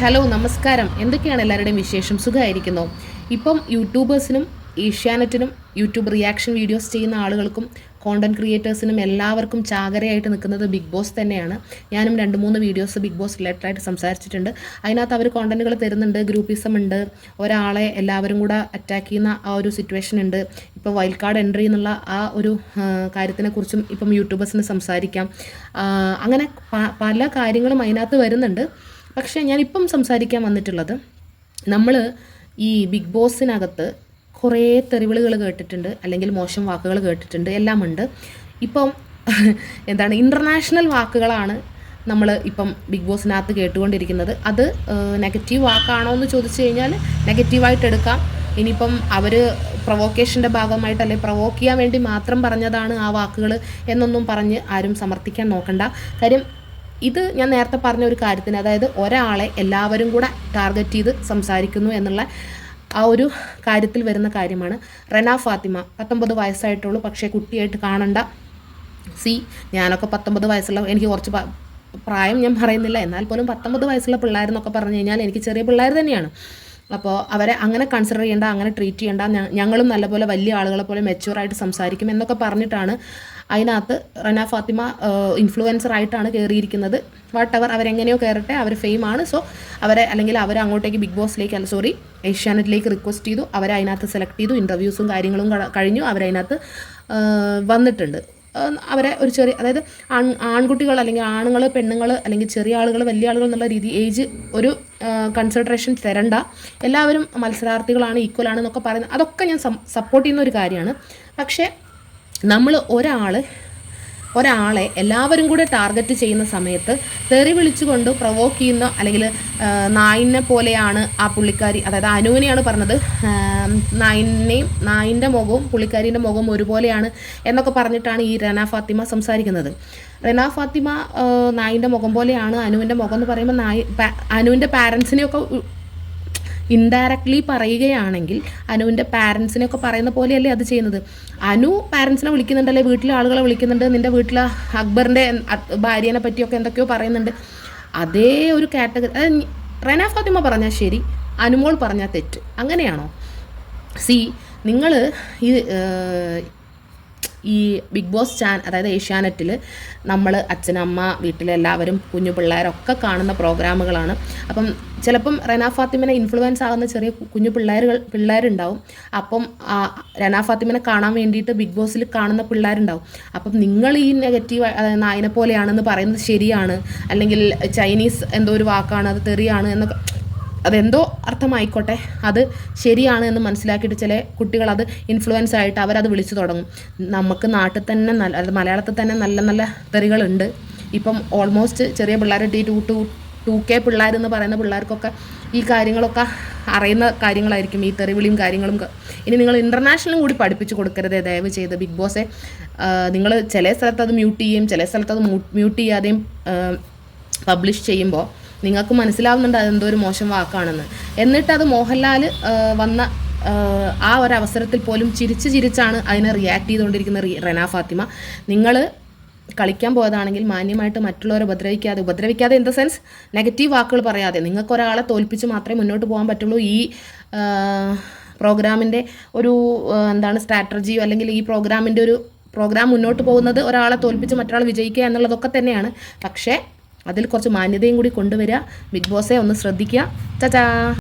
Hello നമസ്കാരം. എന്തൊക്കെയാണ് എല്ലാവരുടെയും വിശേഷം? സുഖമായിരിക്കുന്നു? ഇപ്പം യൂട്യൂബേഴ്സിനും ഏഷ്യാനെറ്റിനും യൂട്യൂബ് റിയാക്ഷൻ വീഡിയോസ് ചെയ്യുന്ന ആളുകൾക്കും കോണ്ടന്റ് ക്രിയേറ്റേഴ്സിനും എല്ലാവർക്കും ചാകരയായിട്ട് നിൽക്കുന്നത് ബിഗ് ബോസ് തന്നെയാണ്. ഞാനും രണ്ട് മൂന്ന് വീഡിയോസ് ബിഗ് ബോസ് റിലേറ്റഡായിട്ട് സംസാരിച്ചിട്ടുണ്ട്. അതിനകത്ത് അവർ കോണ്ടന്റുകൾ തരുന്നുണ്ട്. ഗ്രൂപ്പിസം ഉണ്ട്. ഒരാളെ എല്ലാവരും കൂടെ അറ്റാക്ക് ചെയ്യുന്ന ആ ഒരു സിറ്റുവേഷൻ ഉണ്ട്. ഇപ്പോൾ വൈൽഡ് കാർഡ് എൻട്രി എന്നുള്ള ആ ഒരു കാര്യത്തിനെക്കുറിച്ചും ഇപ്പം യൂട്യൂബേഴ്സിന് സംസാരിക്കാം. അങ്ങനെ പല കാര്യങ്ങളും അതിനകത്ത് വരുന്നുണ്ട്. പക്ഷേ ഞാനിപ്പം സംസാരിക്കാൻ വന്നിട്ടുള്ളത് നമ്മൾ ഈ ബിഗ് ബോസിനകത്ത് കുറേ തെറിവിളികൾ കേട്ടിട്ടുണ്ട് അല്ലെങ്കിൽ മോശം വാക്കുകൾ കേട്ടിട്ടുണ്ട് എല്ലാം ഉണ്ട് ഇപ്പം എന്താണ് ഇന്റർനാഷണൽ വാക്കുകളാണ് നമ്മൾ ഇപ്പം ബിഗ് ബോസിനകത്ത് കേട്ടുകൊണ്ടിരിക്കുന്നത്. അത് നെഗറ്റീവ് വാക്കാണോ എന്ന് ചോദിച്ചു കഴിഞ്ഞാൽ നെഗറ്റീവായിട്ട് എടുക്കാം. ഇനിയിപ്പം അവർ പ്രൊവോക്കേഷന്റെ ഭാഗമായിട്ട് അല്ലെങ്കിൽ പ്രൊവോക്ക് ചെയ്യാൻ വേണ്ടി മാത്രം പറഞ്ഞതാണ് ആ വാക്കുകൾ എന്നൊന്നും പറഞ്ഞ് ആരും സമർത്ഥിക്കാൻ നോക്കണ്ട. കാര്യം ഇത് ഞാൻ നേരത്തെ പറഞ്ഞ ഒരു കാര്യത്തിന് അതായത് ഒരാളെ എല്ലാവരും കൂടെ ടാർഗറ്റ് ചെയ്ത് സംസാരിക്കുന്നു എന്നുള്ള ആ ഒരു കാര്യത്തിൽ വരുന്ന കാര്യമാണ്. റന ഫാത്തിമ പത്തൊമ്പത് വയസ്സായിട്ടുള്ളൂ പക്ഷേ കുട്ടിയായിട്ട് കാണണ്ട. സി ഞാനൊക്കെ പത്തൊമ്പത് വയസ്സുള്ള എനിക്ക് കുറച്ച് പ്രായം ഞാൻ പറയുന്നില്ല. എന്നാൽ പോലും പത്തൊമ്പത് വയസ്സുള്ള പിള്ളേരെന്നൊക്കെ പറഞ്ഞു കഴിഞ്ഞാൽ എനിക്ക് ചെറിയ പിള്ളേർ തന്നെയാണ്. അപ്പോൾ അവരെ അങ്ങനെ കൺസിഡർ ചെയ്യേണ്ട അങ്ങനെ ട്രീറ്റ് ചെയ്യേണ്ട ഞങ്ങളും നല്ലപോലെ വലിയ ആളുകളെ പോലെ മെച്യൂറായിട്ട് സംസാരിക്കും എന്നൊക്കെ പറഞ്ഞിട്ടാണ് അതിനകത്ത് റന ഫാത്തിമ ഇൻഫ്ലുവൻസർ ആയിട്ടാണ് കയറിയിരിക്കുന്നത് വാട്ട് എവർ അവരെങ്ങനെയോ കയറട്ടെ അവർ ഫെയിം ആണ്. സോ അവരെ അല്ലെങ്കിൽ അവർ അങ്ങോട്ടേക്ക് ബിഗ് ബോസിലേക്ക് അല്ല സോറി ഏഷ്യാനെറ്റിലേക്ക് റിക്വസ്റ്റ് ചെയ്തു. അവരെ അതിനകത്ത് സെലക്ട് ചെയ്തു. ഇന്റർവ്യൂസും കാര്യങ്ങളും കഴിഞ്ഞു. അവരതിനകത്ത് വന്നിട്ടുണ്ട്. അവരെ ഒരു ചെറിയ അതായത് ആൺ ആൺകുട്ടികൾ അല്ലെങ്കിൽ ആണുങ്ങൾ പെണ്ണുങ്ങൾ അല്ലെങ്കിൽ ചെറിയ ആളുകൾ വലിയ ആളുകൾ എന്നുള്ള രീതി ഏജ് ഒരു കൺസിഡറേഷൻ തരണ്ട. എല്ലാവരും മത്സരാർത്ഥികളാണ് ഈക്വൽ ആണെന്നൊക്കെ പറയുന്നത് അതൊക്കെ ഞാൻ സപ്പോർട്ട് ചെയ്യുന്ന ഒരു കാര്യമാണ്. പക്ഷേ നമ്മൾ ഒരാൾ ഒരാളെ എല്ലാവരും കൂടെ ടാർഗറ്റ് ചെയ്യുന്ന സമയത്ത് തെറി വിളിച്ചുകൊണ്ട് പ്രൊവോക്ക് ചെയ്യുന്ന അല്ലെങ്കിൽ നായിനെ പോലെയാണ് ആ പുള്ളിക്കാരി അതായത് അനുവിനെയാണ് പറഞ്ഞത്. നായിനെയും നായിന്റെ മുഖവും പുള്ളിക്കാരിന്റെ മുഖവും ഒരുപോലെയാണ് എന്നൊക്കെ പറഞ്ഞിട്ടാണ് ഈ റന ഫാത്തിമ സംസാരിക്കുന്നത്. റന ഫാത്തിമ നായിന്റെ മുഖം പോലെയാണ് അനുവിന്റെ മുഖം എന്ന് പറയുമ്പോൾ നായി അനുവിന്റെ പാരൻസിനെയൊക്കെ ഇൻഡയറക്ട്ലി പറയുകയാണെങ്കിൽ അനുവിന്റെ പാരൻസിനെയൊക്കെ പറയുന്ന പോലെയല്ലേ അത് ചെയ്യുന്നത്. അനു പാരൻസിനെ വിളിക്കുന്നുണ്ടല്ലേ? വീട്ടിലെ ആളുകളെ വിളിക്കുന്നുണ്ട്. നിന്റെ വീട്ടിലെ അക്ബറിന്റെ ഭാര്യനെ പറ്റിയൊക്കെ എന്തൊക്കെയോ പറയുന്നുണ്ട്. അതേ ഒരു കാറ്റഗറി അതായത് റെന ഫാത്തിമ പറഞ്ഞാൽ ശരി. അനുമോൾ പറഞ്ഞാൽ തെറ്റ്. അങ്ങനെയാണോ? സി നിങ്ങൾ ഈ ഈ ബിഗ് ബോസ് ചാൻ അതായത് ഏഷ്യാനെറ്റിൽ നമ്മൾ അച്ഛനമ്മ വീട്ടിലെല്ലാവരും കുഞ്ഞു പിള്ളേരൊക്കെ കാണുന്ന പ്രോഗ്രാമുകളാണ്. അപ്പം ചിലപ്പം റന ഫാത്തിമിനെ ഇൻഫ്ലുവൻസ് ആകുന്ന ചെറിയ കുഞ്ഞു പിള്ളേരുകൾ പിള്ളേരുണ്ടാവും. അപ്പം റന ഫാത്തിമിനെ കാണാൻ വേണ്ടിയിട്ട് ബിഗ് ബോസിൽ കാണുന്ന പിള്ളേരുണ്ടാവും. അപ്പം നിങ്ങൾ ഈ നെഗറ്റീവ് നായനെ പോലെയാണെന്ന് പറയുന്നത് ശരിയാണ്? അല്ലെങ്കിൽ ചൈനീസ് എന്തോ ഒരു വാക്കാണ് അത് തെറിയാണ് എന്നൊക്കെ അതെന്തോ അർത്ഥമായിക്കോട്ടെ. അത് ശരിയാണ് എന്ന് മനസ്സിലാക്കിയിട്ട് ചില കുട്ടികൾ അത് ഇൻഫ്ലുവൻസ് ആയിട്ട് അവരത് വിളിച്ചു തുടങ്ങും. നമുക്ക് നാട്ടിൽ തന്നെ നല്ല മലയാളത്തിൽ തന്നെ നല്ല നല്ല തെറികളുണ്ട്. ഇപ്പം ഓൾമോസ്റ്റ് ചെറിയ പിള്ളേർ T two two two K പിള്ളേരെന്ന് പറയുന്ന പിള്ളേർക്കൊക്കെ ഈ കാര്യങ്ങളൊക്കെ അറിയുന്ന കാര്യങ്ങളായിരിക്കും ഈ തെറിവിളിയും കാര്യങ്ങളും ഇനി നിങ്ങൾ ഇന്റർനാഷണലും കൂടി പഠിപ്പിച്ചു കൊടുക്കരുത് ദയവ് ചെയ്ത്. ബിഗ് ബോസെ നിങ്ങൾ ചില സ്ഥലത്ത് അത് മ്യൂട്ട് ചെയ്യും ചില സ്ഥലത്ത് അത് മ്യൂട്ട് ചെയ്യാതെയും പബ്ലിഷ് ചെയ്യുമ്പോൾ നിങ്ങൾക്ക് മനസ്സിലാവുന്നുണ്ട് അതെന്തോ ഒരു മോശം വാക്കാണെന്ന്. എന്നിട്ട് അത് മോഹൻലാൽ വന്ന ആ, ഒരു അവസരത്തിൽ പോലും ചിരിച്ച് ചിരിച്ചാണ് അതിനെ റിയാക്ട് ചെയ്തുകൊണ്ടിരിക്കുന്ന റെന ഫാത്തിമ. നിങ്ങൾ കളിക്കാൻ പോയതാണെങ്കിൽ മാന്യമായിട്ട് മറ്റുള്ളവരെ ഉപദ്രവിക്കാതെ ഉപദ്രവിക്കാതെ ഇൻ ദ സെൻസ് നെഗറ്റീവ് വാക്കുകൾ പറയാതെ. നിങ്ങൾക്ക് ഒരാളെ തോൽപ്പിച്ച് മാത്രമേ മുന്നോട്ട് പോകാൻ പറ്റുള്ളൂ. ഈ പ്രോഗ്രാമിന്റെ ഒരു എന്താണ് സ്ട്രാറ്റജിയോ അല്ലെങ്കിൽ ഈ പ്രോഗ്രാമിന്റെ ഒരു പ്രോഗ്രാം മുന്നോട്ട് പോകുന്നത് ഒരാളെ തോൽപ്പിച്ച് മറ്റൊരാൾ വിജയിക്കുക എന്നുള്ളതൊക്കെ തന്നെയാണ്. പക്ഷേ അതിൽ കുറച്ച് മാന്യതയും കൂടി കൊണ്ടുവരിക. ബിഗ് ബോസെ ഒന്ന് ശ്രദ്ധിക്കുക. ചാച്ചാ